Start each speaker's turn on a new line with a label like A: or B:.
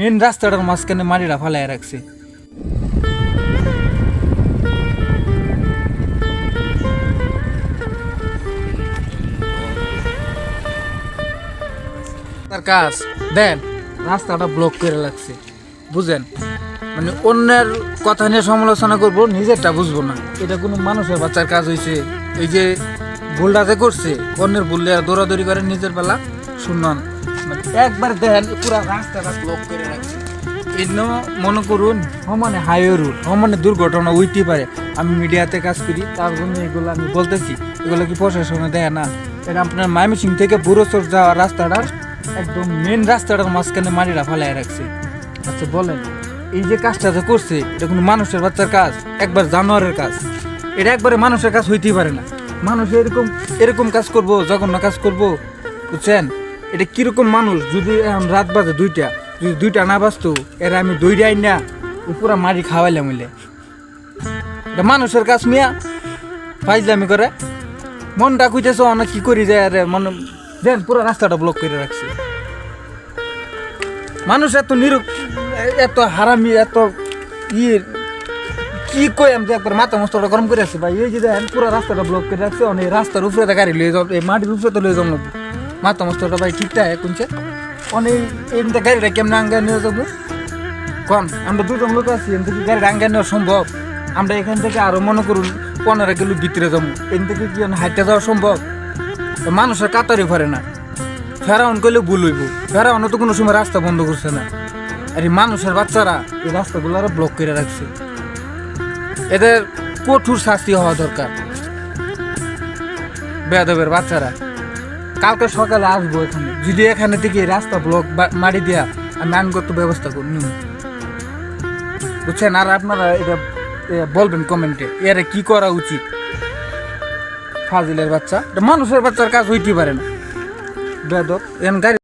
A: Main রাস্তাটার মাঝখানে মাটিটা ফালাই রাখছে। তার কাজ, দেন, রাস্তাটা ব্লক করে লাগছে বুঝেন? মানে অন্যের কথা নিয়ে সমালোচনা করব, নিজেরটা বুঝব না। এটা কোনো মানুষের বাচ্চার কাজ হয়েছে এই যে ভুলটা যে করছে, অন্যের ভুল দৌড়াদৌড়ি করে নিজের বেলা শুনন মানে একবার দেখেন, পুরো রাস্তাটা ব্লক করে রাখছে। এন্য মনে করুন সমানে হাইওয়ে রুট সমানে দুর্ঘটনা উইতে পারে। আমি মিডিয়াতে কাজ করি, তার জন্য এগুলো আমি বলতেছি। এগুলো কি প্রশাসনে দেয় না? এটা আপনার মাইমিসিং থেকে বুড়োচর যাওয়ার রাস্তাটার একদম মেন রাস্তাটার মাঝখানে মাটিটা ফালাই রাখছে। আচ্ছা বলেন, এই যে কাজটা যে করছে, এটা কোনো মানুষের বাচ্চার কাজ? একবার জানোয়ারের কাজ। এটা একবারে মানুষের কাজ হইতেই পারে না। মানুষ এরকম এরকম কাজ করব, জঘন্য কাজ করব, বুঝছেন? এটা কীরকম মানুষ? যদি রাত বাজে দুইটা, যদি দুইটা না বাজতো, এরা আমি দইটাই না পুরা মারি খাওয়াইলাম হইলে। এটা মানুষের কাজ মিয়া। ফাইজলামি করে। মনটা খুঁজেছ অনেক কি করি যায় আরে, মন দেন পুরো রাস্তাটা ব্লক করে রাখছে। মানুষ এত নিরু এত হারামি, এত ইয়ে কি কই আমি একবার মাথা মস্তটা গরম করে আছে ভাই। এই যে পুরো রাস্তাটা ব্লক করে রাখছে অনেক রাস্তার উপরে গাড়ি লয়ে যাও, এই মাটির উপরে তো লয়ে যাব মাথা মস্তটা ভাই ঠিকঠাক কোনছে? অনেক এমনি গাড়িটা কেমন আঙ্গা নিয়ে যাব। কন, আমরা দুজন লোক আছি এখান থেকে গাড়ি আঙ্গা নেওয়া সম্ভব? আমরা এখান থেকে আরও মনে করুন পনেরো কিলো ভিতরে যাব। এখান থেকে কি হাইটে যাওয়া সম্ভব? মানুষের কাতারি পারে না। ফেরাউন করলে ভুল হইব। ফেরাউনও তো কোনো সময় রাস্তা বন্ধ করছে না। আর এই মানুষের বাচ্চারা এই রাস্তাগুলো ব্লক করে রাখছে। এদের কঠোর শাস্তি হওয়া দরকার। বেদবের বাচ্চারা। কালকে সকালে আসব এখানে। যদি এখানে থেকে রাস্তা ব্লক মারি দেওয়া আমি আইনগত ব্যবস্থা করি বুঝছেন? আর আপনারা এটা বলবেন কমেন্টে এর কি করা উচিত? ফাজিলের বাচ্চা? মানুষের বাচ্চার কাজ হইতে পারে না। বেদক এন গাড়ি